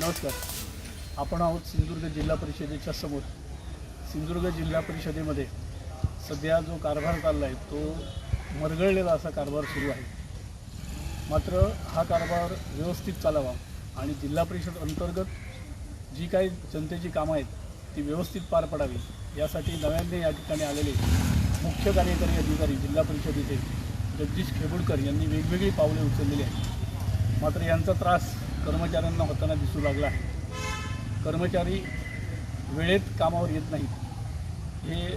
नमस्कार. आपण आहोत सिंधुदुर्ग जिल्हा परिषदेच्या समोर. सिंधुदुर्ग जिल्हा परिषदेमध्ये सध्या जो कारभार चालला आहे तो मरगळलेला असा कारभार सुरू आहे. मात्र हा कारभार व्यवस्थित चालावा आणि जिल्हा परिषद अंतर्गत जी काही जनतेची कामं आहेत ती व्यवस्थित पार पडावी यासाठी नव्याने या ठिकाणी आलेले मुख्य कार्यकारी अधिकारी जिल्हा परिषदेचे जगदीश खेबुडकर यांनी वेगवेगळी पावले उचललेली आहेत. मात्र यांचा त्रास कर्मचाऱ्यांना होताना दिसू लागला आहे. कर्मचारी वेळेत कामावर येत नाहीत. हे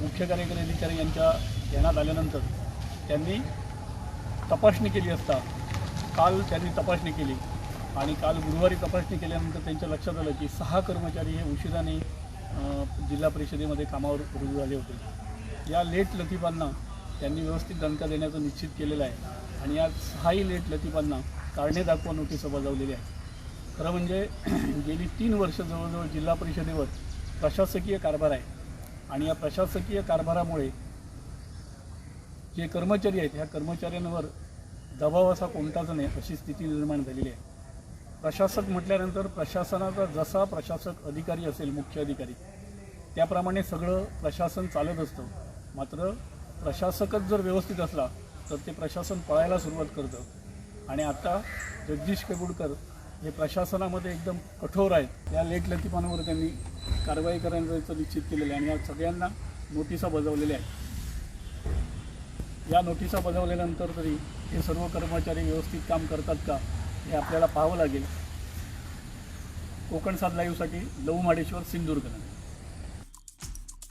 मुख्य कार्यकारी अधिकारी यांच्या ध्यानात आल्यानंतर त्यांनी तपासणी केली असता काल त्यांनी तपासणी केली आणि काल गुरुवारी तपासणी केल्यानंतर त्यांच्या लक्षात आलं की सहा कर्मचारी हे उशिराने जिल्हा परिषदेमध्ये कामावर रुजू झाले होते. या लेट लतीफांना त्यांनी व्यवस्थित दणका देण्याचं निश्चित केलेलं आहे. आणि या सहाही लेट लतीफांना कारणे दाखवा नोटीस बजावलेली आहे. खरं म्हणजे गेली तीन वर्ष जवळजवळ जिल्हा परिषदेवर प्रशासकीय कारभार आहे. आणि या प्रशासकीय कारभारामुळे जे कर्मचारी आहेत ह्या कर्मचाऱ्यांवर दबाव असा कोणताच नाही अशी स्थिती निर्माण झालेली आहे. प्रशासक म्हटल्यानंतर प्रशासनाचा जसा प्रशासक अधिकारी असेल मुख्य अधिकारी त्याप्रमाणे सगळं प्रशासन चालत असतं. मात्र प्रशासकच जर व्यवस्थित असला तर ते प्रशासन पळायला सुरुवात करतं. आणि आता जगदीश केबुडकर हे प्रशासनामध्ये एकदम कठोर आहेत. या लेट लतीफांवर त्यांनी कारवाई करण्याचं निश्चित केलेलं आहे. आणि या सगळ्यांना नोटिसा बजावलेल्या आहेत. या नोटिसा बजावल्यानंतर तरी हे सर्व कर्मचारी व्यवस्थित काम करतात का हे आपल्याला पाहावं लागेल. कोकण सात लाईव्हसाठी लव माडेश्वर सिंधुदुर्ग